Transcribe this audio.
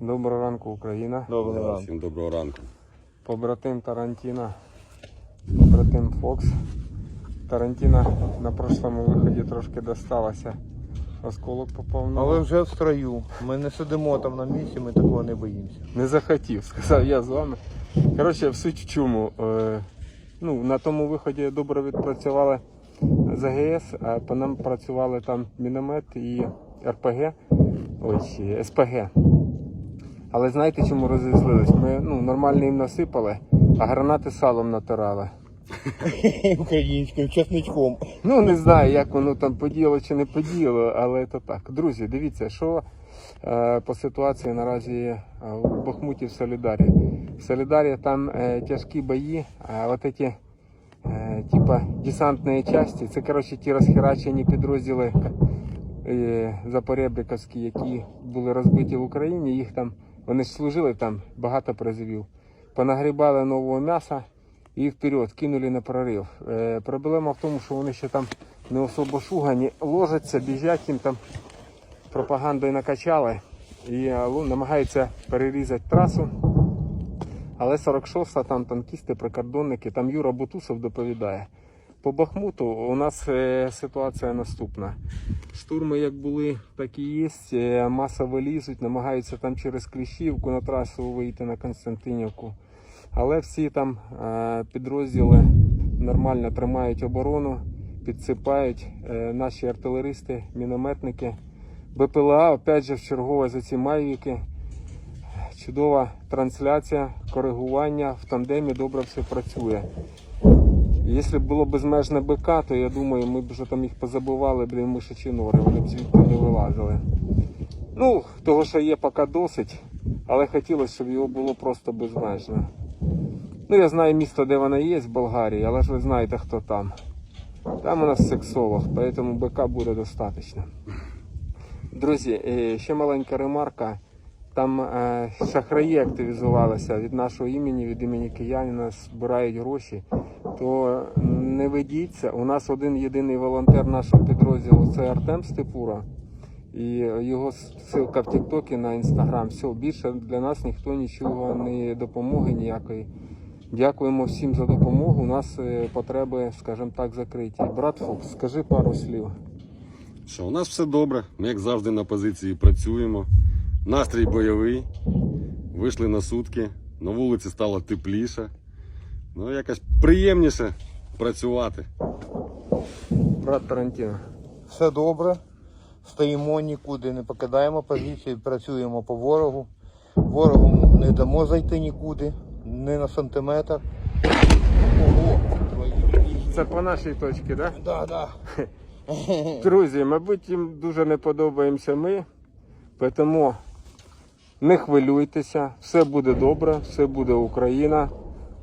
Доброго ранку, Україна. Доброго ранку. Всім доброго ранку. Побратим Тарантіна, побратим Фокс. Тарантіна на прошлому виході трошки досталося. Осколок попав на Але вже в строю. Ми не сидимо там на місці, ми такого не боїмося. Не захотів, сказав я з вами. Коротше, в суть в чому. Е, ну, на тому виході добре відпрацювали з АГС, а по нам працювали там міномет і РПГ, чи СПГ. Але знаєте, чому розізлились? Ми ну, нормально їм насипали, а гранати салом натирали. Українським часничком. Ну, не знаю, як воно там подіяло чи не подіяло, але то так. Друзі, дивіться, що е, по ситуації наразі е, в Бахмуті в Солідарі. В Солідарі там е, тяжкі бої, а от ці е, типа десантні частини, це коротше ті розхерачені підрозділи е, запоребриковські, які були розбиті в Україні. Їх там вони служили там багато призовів. Понагрібали нового м'яса і вперед кинули на прорив. Е, проблема в тому, що вони ще там не особо шугані, ложаться, біжать їм там пропагандою накачали і е, намагаються перерізати трасу. Але 46-та там танкісти, прикордонники, там Юра Бутусов доповідає. По Бахмуту у нас е, ситуація наступна. Штурми як були, так і є. Е, Масово лізуть, намагаються там через Кліщівку на трасу вийти на Константинівку. Але всі там е, підрозділи нормально тримають оборону, підсипають наші артилеристи, мінометники. БПЛА, опять же, в чергове за ці майвіки. Чудова трансляція, коригування в тандемі добре все працює. Якщо було безмежне БК, то я думаю, ми б вже там їх позабивали, блін, мишачі нори, вони б звідти не вилазили. Ну, того, що є поки досить, але хотілося, щоб його було просто безмежно. Ну, я знаю місто, де вона є, в Болгарії, але ж ви знаєте, хто там. Там у нас сексолог, тому БК буде достатньо. Друзі, е, ще маленька ремарка. Там е, шахраї активізувалися від нашого імені, від імені киянина, збирають гроші. То не ведіться. У нас один єдиний волонтер нашого підрозділу це Артем Степура. І його ссылка в Тіктокі на інстаграм. Все, більше для нас ніхто нічого не допомоги ніякої. Дякуємо всім за допомогу. У нас е, потреби, скажімо так, закриті. Брат Фокс, скажи пару слів. Що, у нас все добре. Ми, як завжди, на позиції працюємо. Настрій бойовий. Вийшли на сутки. На вулиці стало тепліше. Ну, якось приємніше працювати. Брат Тарантіно. Все добре. Стоїмо нікуди, не покидаємо позиції, працюємо по ворогу. Ворогу не дамо зайти нікуди, не на сантиметр. Ого. Це по нашій точці, так? Да, да. Друзі, мабуть, їм дуже не подобаємося ми, тому не хвилюйтеся, все буде добре, все буде Україна.